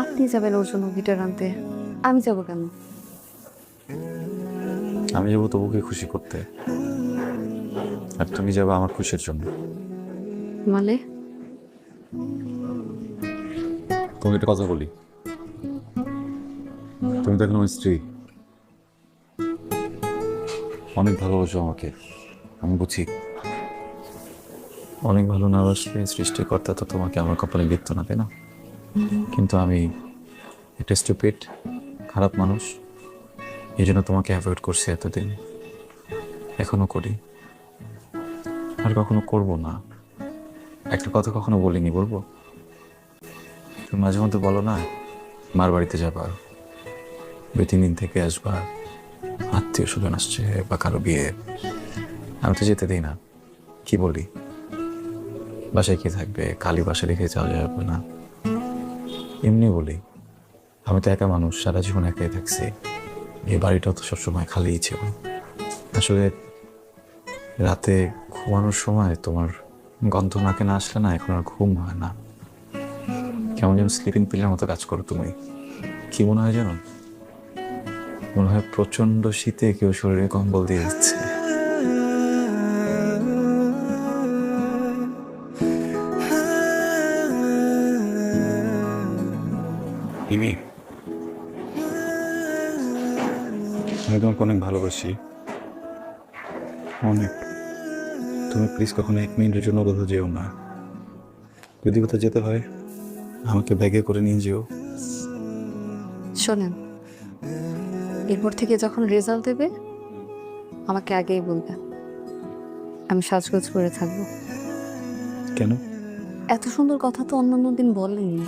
আপনি যাবেন ওর জন্য গিটার আনতে। আমি যাব কেন? আমি যাব তবুকে খুশি করতে। আর তুমি যাবে আমার খুশির জন্য। মানে? তোমাকে একটা কথা বলি। তুমি তো এখন আমার স্ত্রী। অনেক ভালোবাসো আমাকে। আমি বুঝি। অনেক ভালো না বাসলে সৃষ্টিকর্তা তো তোমাকে আমার কপালে লিখত না তাই না? কিন্তু আমি একটা স্টুপিড খারাপ মানুষ। এই জন্য তোমাকে অ্যাভয়েড করছি এতদিন। এখনও করি। আর কখনো করব না। একটা কথা কখনো বলিনি, বলব? তুমি মাঝে মধ্যে বলো না, মার বাড়িতে যাবা। দুই তিন দিন থেকে আসবা। আত্মীয় স্বজন আসছে বা কারও বিয়ে। আমি তো যেতে দিই না। কি বলি? বাসায় কি থাকবে? খালি বাসা রেখে যাওয়া যাবে না। এমনি বলি, আমি তো একা মানুষ, সারা জীবন একাই থাকছি। এই বাড়িটাও তো সবসময় খালিই ছিল। আসলে রাতে ঘুমানোর সময় তোমার গন্ধ নাকে না আসলে না, এখন আর ঘুম হয় না। কেমন যেন স্লিপিং পিলের মতো কাজ করো তুমি। কি মনে হয় জানো? মনে হয় প্রচণ্ড শীতে কেউ শরীরে কম্বল দিয়ে দিচ্ছে। মিমি আমি তোমাকে অনেক ভালোবাসি। অনেক। তুমি প্লিজ কখনো এক মিনিটের জন্য কোথাও যেও না। যদি কোথাও যেতে হয় আমাকে ব্যাগে করে নিয়ে যেও। শোনেন এরপর থেকে যখন রেজাল্ট দেবে আমাকে আগেই বলবে আমি সাজগোজ করে থাকব। কেন? এত সুন্দর কথা তো অন্যান্য দিন বলেনি